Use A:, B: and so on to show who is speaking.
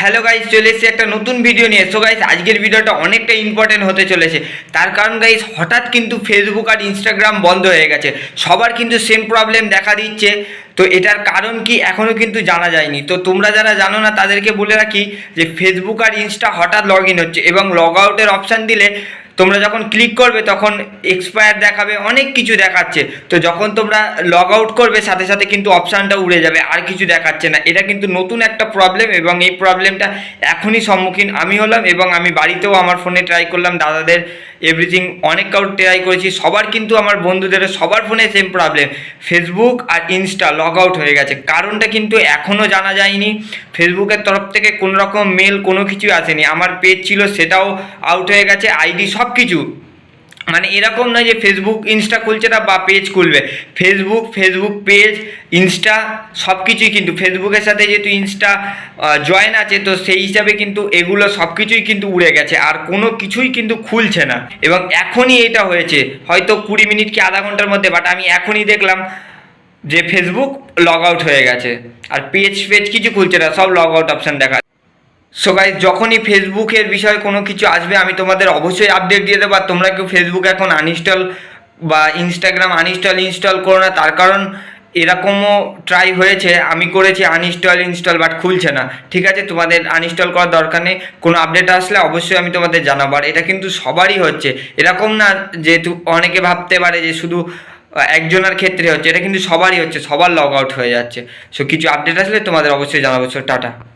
A: Hello guys চলে এসেছি একটা নতুন ভিডিও নিয়ে। সো গাইস আজকের ভিডিওটা অনেকটা ইম্পর্টেন্ট হতে চলেছে। তার কারণ গাইস হঠাৎ কিন্তু ফেসবুক আর ইনস্টাগ্রাম বন্ধ হয়ে গেছে। সবার কিন্তু সেম প্রবলেম দেখা দিচ্ছে। তো এটার কারণ কি এখনও কিন্তু জানা যায়নি। তো তোমরা যারা জানো না, তাদেরকে বলে রাখি যে ফেসবুক আর ইনস্টা হঠাৎ লগ ইন হচ্ছে এবং লগ আউটের অপশান দিলে তোমরা যখন ক্লিক করবে, তখন এক্সপায়ার দেখাবে, অনেক কিছু দেখাচ্ছে। তো যখন তোমরা লগ আউট করবে, সাথে সাথে কিন্তু অপশানটা উড়ে যাবে, আর কিছু দেখাচ্ছে না। এটা কিন্তু নতুন একটা প্রবলেম এবং এই প্রবলেমটা এখনই সম্মুখীন আমি হলাম এবং আমি বাড়িতেও আমার ফোনে ট্রাই করলাম, দাদাদের এভরিথিং অনেক কাউ ট্রাই করেছি, সবার কিন্তু আমার বন্ধুদের, সবার ফোনে সেম প্রবলেম ফেসবুক আর ইনস্টা লগ আউট হয়ে গেছে। কারণটা কিন্তু এখনও জানা যায়নি। ফেসবুকের তরফ থেকে কোনো রকম মেল কোনো কিছু আসেনি। আমার পেজ ছিল, সেটাও আউট হয়ে গেছে। আইডি সব কিছু মানে এরকম নয় যে ফেসবুক ইনস্টা খুলছে না বা পেজ খুলবে। ফেসবুক ফেসবুক পেজ ইনস্টা সব কিছুই কিন্তু ফেসবুকের সাথে যেহেতু ইনস্টা জয়েন আছে, তো সেই হিসাবে কিন্তু এগুলো সব কিছুই কিন্তু উড়ে গেছে। আর কোনো কিছুই কিন্তু খুলছে না। এবং এখনই এটা হয়েছে। হয়তো কুড়ি মিনিট কি আধা ঘণ্টার মধ্যে বাট আমি এখনই দেখলাম যে ফেসবুক লগ আউট হয়ে গেছে। আর পেজ পেজ কিছু খুলছে না, সব লগ আউট অপশান দেখা সো গাইজ যখনই ফেসবুকের বিষয়ে কোনো কিছু আসবে, আমি তোমাদের অবশ্যই আপডেট দিয়ে দেবো। আর তোমরা কেউ ফেসবুক এখন আনইনস্টল বা ইনস্টাগ্রাম আনইনস্টল ইনস্টল করো না। তার কারণ এরকমও ট্রাই হয়েছে। আমি করেছি আনইনস্টল ইনস্টল বাট খুলছে না। ঠিক আছে, তোমাদের আনইনস্টল করার দরকার নেই। কোনো আপডেট আসলে অবশ্যই আমি তোমাদের জানাব। আর এটা কিন্তু সবারই হচ্ছে। এরকম না যেহেতু অনেকে ভাবতে পারে যে শুধু একজনের ক্ষেত্রে হচ্ছে। এটা কিন্তু সবারই হচ্ছে। সবার লগ আউট হয়ে যাচ্ছে। সো কিছু আপডেট আসলে তোমাদের অবশ্যই জানাব। So ta-ta.